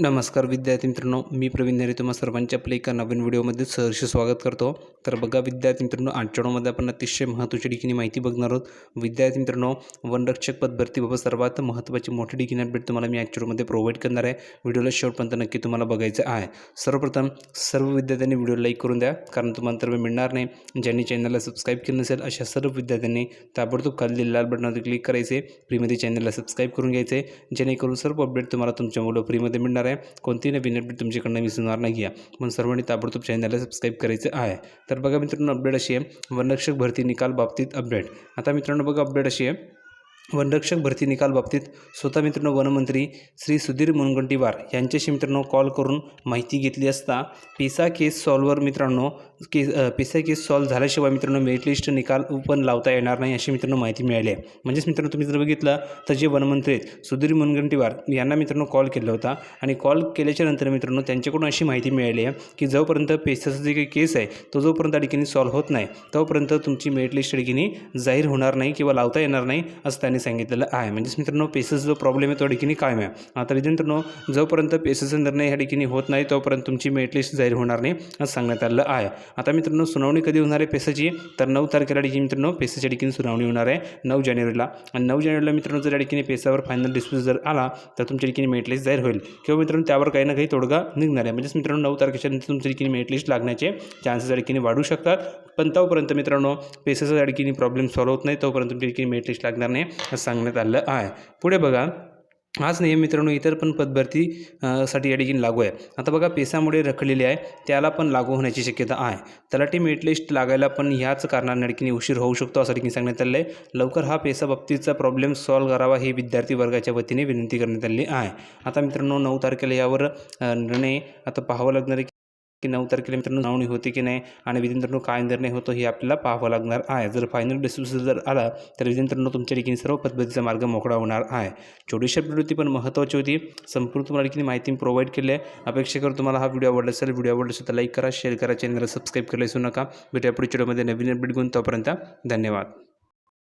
नमस्कार विद्यार्थी मित्रांनो मी प्रवीण नेरे तुम्हा सर्वांच्या आपल्या एका नवीन व्हिडिओमध्ये सहर्ष स्वागत करतो. तर बघा विद्यार्थी मित्रांनो आठवड्यामध्ये आपण अतिशय महत्त्वाची ठिकाणी माहिती बघणार आहोत. विद्यार्थी मित्रांनो वनरक्षक पद भरतीबाबत सर्वात महत्त्वाची मोठी ठिकाणी अपडेट तुम्हाला मी आजच्या प्रोव्हाइड करणार आहे. व्हिडिओला शेवटपर्यंत नक्की तुम्हाला बघायचं आहे. सर्वप्रथम सर्व विद्यार्थ्यांनी व्हिडिओ लाईक करून द्या कारण तुम्हाला तर मिळणार नाही. ज्यांनी चॅनलला सबस्क्राईब केलं नसेल अशा सर्व विद्यार्थ्यांनी ताबडतोब खाली लाल बटनावर क्लिक करायचे. फ्रीमध्ये चॅनलला सबस्क्राईब करून घ्यायचे. जेणेकरून सर्व अपडेट तुम्हाला तुमच्या मुलं फ्रीमध्ये मिळणार आहे. कोणतीही नवीन अपडेट तुमच्याकडनं मिस होणार नाही आहे. म्हणून सर्वांनी ताबडतोब चॅनलला सबस्क्राईब करायचं आहे. तर बघा मित्रांनो अपडेट अशी आहे. वनरक्षक भरती निकाल बाबतीत अपडेट आता मित्रांनो बघा अपडेट अशी आहे. वनरक्षक भरती निकाल बाबतीत स्वतः मित्रांनो वनमंत्री श्री सुधीर मुनगंटीवार यांच्याशी मित्रांनो कॉल करून माहिती घेतली असता पिसा केस सॉल्ववर मित्रांनो केस पिसा केस सॉल्व झाल्याशिवाय मित्रांनो मेरिट लिस्ट निकाल पण लावता येणार नाही अशी मित्रांनो माहिती मिळाली आहे. म्हणजेच मित्रांनो तुम्ही जर बघितलं तर जे वनमंत्री आहेत सुधीर मुनगंटीवार यांना मित्रांनो कॉल केला होता आणि कॉल केल्याच्यानंतर मित्रांनो त्यांच्याकडून अशी माहिती मिळाली आहे की जोपर्यंत पेसाचा जे काही केस आहे तो जोपर्यंत त्या ठिकाणी सॉल्व होत नाही तोपर्यंत तुमची मेरिट लिस्ट ठिकाणी जाहीर होणार नाही किंवा लावता येणार नाही असं त्यांनी सांगितलेलं आहे. म्हणजेच मित्रांनो पेसेस जो प्रॉब्लेम आहे तो ठिकाणी कायम आहे. आता मित्रांनो जोपर्यंत पेसेसचा निर्णय ह्या ठिकाणी होत नाही तोपर्यंत तुमची मेटलिस्ट जाहीर होणार नाही असं सांगण्यात आलेलं आहे. आता मित्रांनो सुनावणी कधी होणार आहे पेसाची तर नऊ तारखेला ठिकाणी मित्रांनो पेसाच्या ठिकाणी सुनावणी होणार आहे नऊ जानेवारीला. आणि नऊ जानेवारीला मित्रांनो जर या ठिकाणी पेसावर फायनल डिस्प्यूट जर आला तर तुमच्या ठिकाणी मेटलिस्ट जाहीर होईल. किंवा मित्रांनो त्यावर काही ना काही तोडगा निघणार आहे. म्हणजेच मित्रांनो नऊ तारखेच्या नंतर तुमच्या ठिकाणी मेटलिस्ट लागण्याचे चान्सेस या ठिकाणी वाढू शकतात. पण तोपर्यंत मित्रांनो पेसेसच्या अडकीने प्रॉब्लेम सॉल्व्ह होत नाही तोपर्यंत तुमची ठिकाणी मेरिट लिस्ट लागणार नाही असं सांगण्यात आलं आहे. पुढे बघा हाच नियम मित्रांनो इतर पण पदभरती साठी या ठिकाणी लागू आहे. आता बघा पेसामुळे रखलेली आहे त्याला पण लागू होण्याची शक्यता आहे. तलाठी मेरिट लिस्ट लागायला पण ह्याच कारणाने अडकीने उशीर होऊ शकतो असं ठिकाणी सांगण्यात आलं आहे लवकर हा पेसा बाबतीचा प्रॉब्लेम सॉल्व्ह करावा ही विद्यार्थी वर्गाच्या वतीने विनंती करण्यात आली आहे. आता मित्रांनो नऊ तारखेला यावर निर्णय आता पाहावं लागणार आहे की नऊ तारखेला मित्रांनो सुनावणी होते की नाही आणि विधिमंत्रणो काय निर्णय होतो हे आपल्याला पाहावं लागणार आहे. जर फायनल डिस्क्रिप्शन जर आला तर विधिमंत्रणो तुमच्या ठिकाणी सर्व पद्धतीचा मार्ग मोकळा होणार आहे. छोटीशी अपडेट होती पण महत्त्वाची होती. संपूर्ण तुम्हाला ठिकाणी माहिती प्रोव्हाइड केली आहे. अपेक्षा करून तुम्हाला हा व्हिडिओ आवडला असेल व्हिडिओ आवडला असेल तर लाईक करा शेअर करा चॅनलला सबस्क्राईब करायला विसरू नका. भेटूया पुढच्या व्हिडिओमध्ये नवीन अपडेट घेऊन. तोपर्यंत धन्यवाद.